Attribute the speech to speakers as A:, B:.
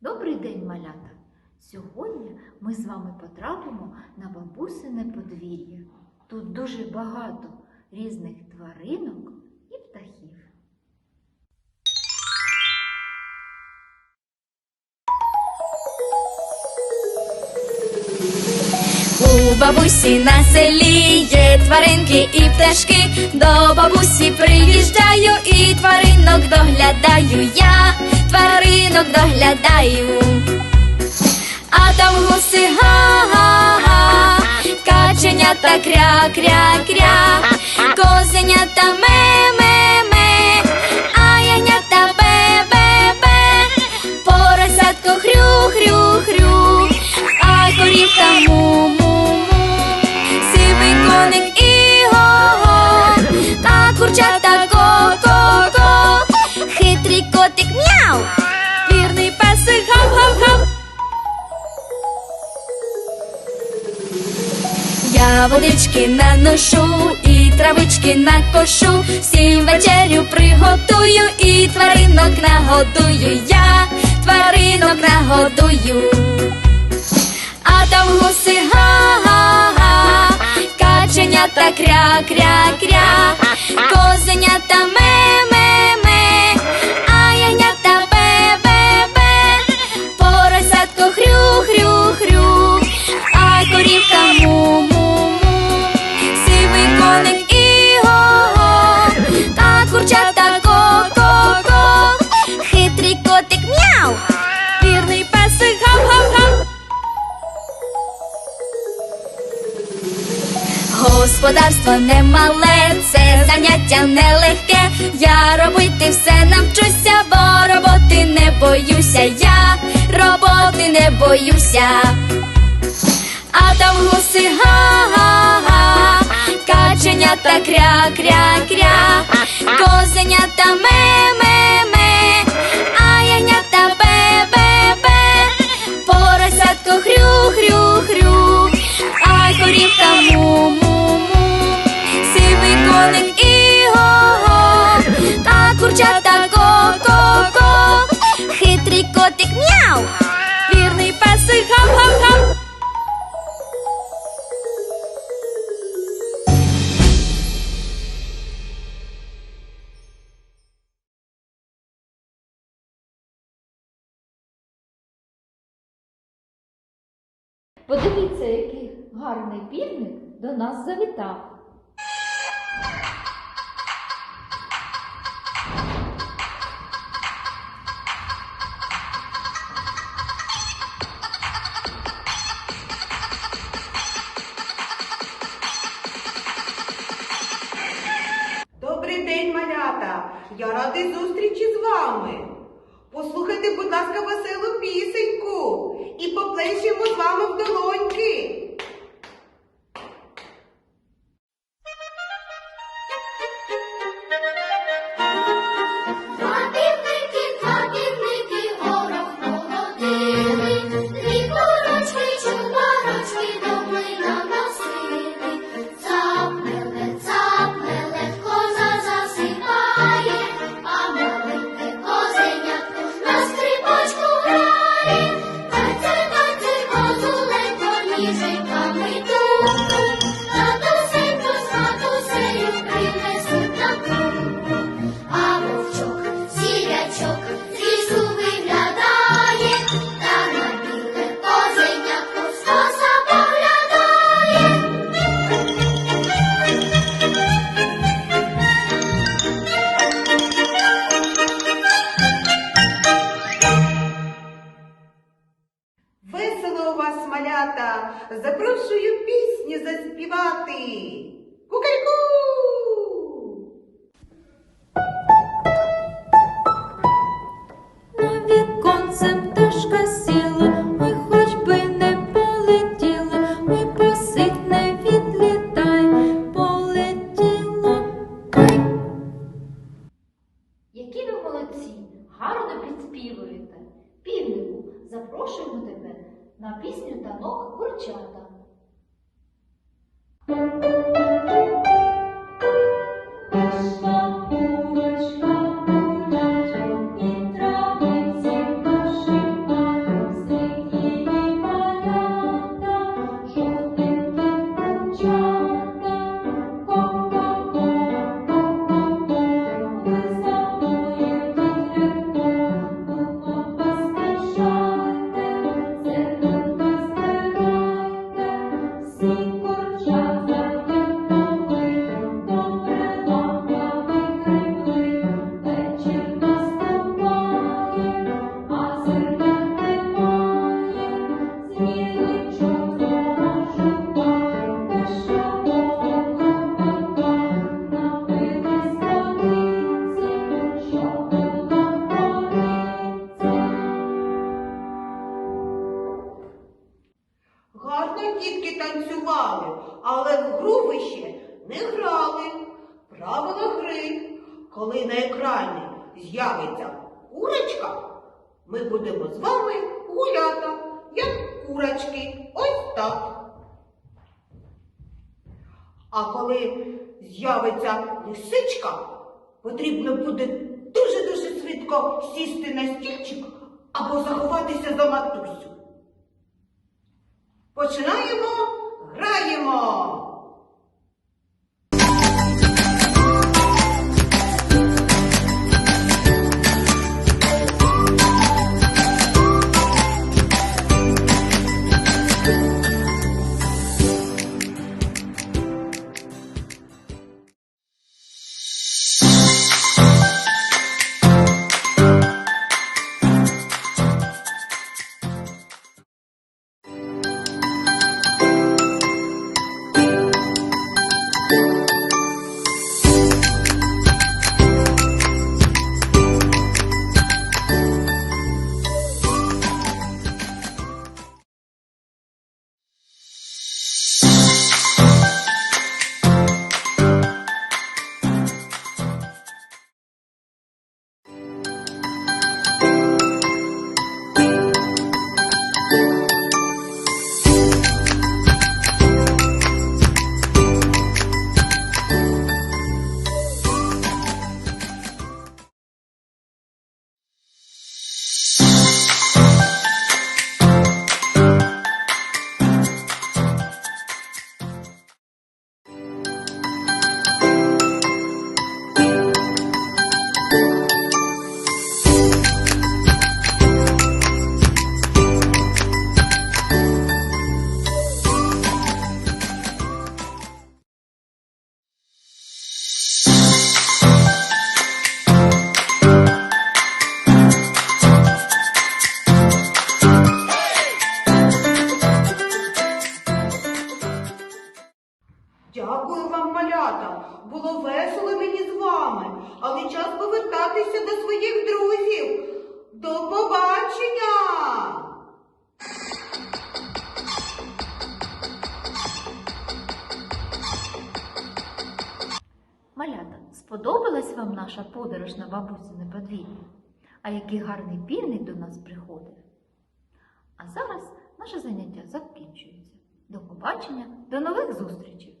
A: Добрий день, малята! Сьогодні ми з вами потрапимо на бабусине подвір'я. Тут дуже багато різних тваринок і птахів.
B: У бабусі на селі є тваринки і пташки. До бабусі приїжджаю і тваринок доглядаю я, тваринок доглядаю. А там гуси га-га-га, каченята кря-кря-кря, козенята ме-ме-ме, Я наношу і травички накошу, всім вечерю приготую і тваринок нагодую. Я, тваринок нагодую. А там гуси га-га-га, каченята кря-кря-кря, козенята Господарство немале, це заняття нелегке. Я робити все навчуся, бо роботи не боюся. Я роботи не боюся. А там гуси га-га-га, каченята кря-кря-кря,
A: Подивіться, який гарний півник до нас завітав.
C: Добрий день, малята! Я радий зустрічі з вами. Послухайте, будь ласка, веселу пісеньку і поплещемо з вами в долоньки.
D: Два півники, два півники, горох молодили, дві курочки, чубарочки на
C: пісню танок
B: курчата. Гарно дітки танцювали, але в грубище не
A: грали. Правила гри, коли на
B: екрані
C: з'явиться курочка, ми будемо з вами гуляти, як курочки. Ось так. А коли з'явиться лисичка, потрібно буде дуже-дуже швидко сісти на стільчик або заховатися за матусю. Починаємо, граємо.
A: Сподобалась вам наша подорож на бабусине подвір'я? А який гарний півник до нас приходив? А зараз наше заняття закінчується. До побачення, до нових зустрічей!